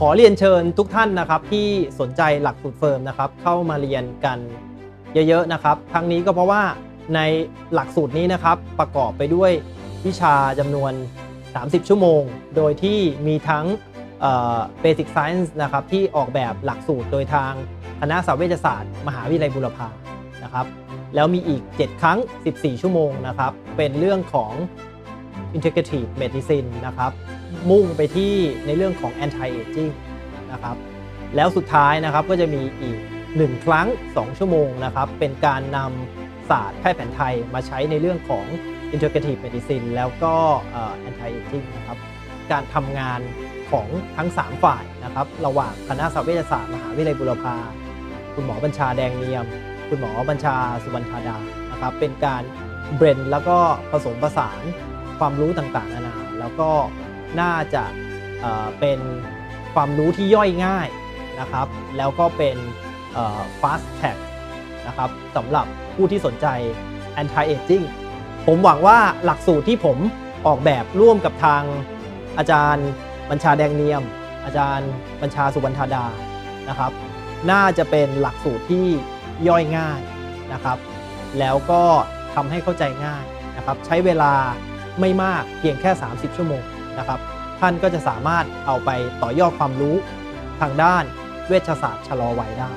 ขอเรียนเชิญทุกท่านนะครับ ที่สนใจหลักสูตรเฟิร์มนะครับ เข้ามาเรียนกันเยอะๆนะครับทั้งนี้ก็เพราะว่าในหลักสูตรนี้นะครับ ประกอบไปด้วยวิชาจำนวน 30 ชั่วโมง โดยที่มีทั้งเอ่อ Basic Science นะครับที่ออกแบบหลักสูตรโดยทางคณะสัตวเวชศาสตร์ มหาวิทยาลัยบุรพานะครับแล้วมีอีก 7 ครั้ง 14 ชั่วโมงนะครับ เป็นเรื่องของ integrative medicine นะครับ มุ่งไปที่ในเรื่องของ anti aging นะครับแล้วสุดท้ายนะครับก็จะมีอีก 1 ครั้ง 2 ชั่วโมงนะครับเป็นการนำศาสตร์แพทย์แผนไทยมาใช้ในเรื่องของ integrative medicine แล้วก็เอ่อ anti aging นะครับการทำงานของทั้ง 3 ฝ่ายนะครับระหว่างคณะสัตวเวชศาสตร์มหาวิทยาลัยบุรพาคุณหมอบัญชาแดงเนียม คุณหมอบัญชาสุวรรณธาดานะครับเป็นการเบรนแล้วก็ผสมผสานความรู้ต่างๆนานาแล้วก็ น่าจะเเป็นความรู้ที่ย่อยง่ายนะครับ แล้วก็เป็น fast tag นะครับสำหรับผู้ที่สนใจ anti aging ผมหวังว่าหลักสูตรที่ผมออกแบบร่วมกับทางอาจารย์บัญชาแดงเนียม อาจารย์บัญชาสุวรรณธาดานะครับ น่าจะเป็นหลักสูตรที่ย่อยง่ายนะครับ แล้วก็ทำให้เข้าใจง่ายนะครับ ใช้เวลาไม่มากเพียงแค่ 30 ชั่วโมง นะครับ ท่านก็จะสามารถเอาไปต่อยอดความรู้ทางด้านเวชศาสตร์ชะลอวัยได้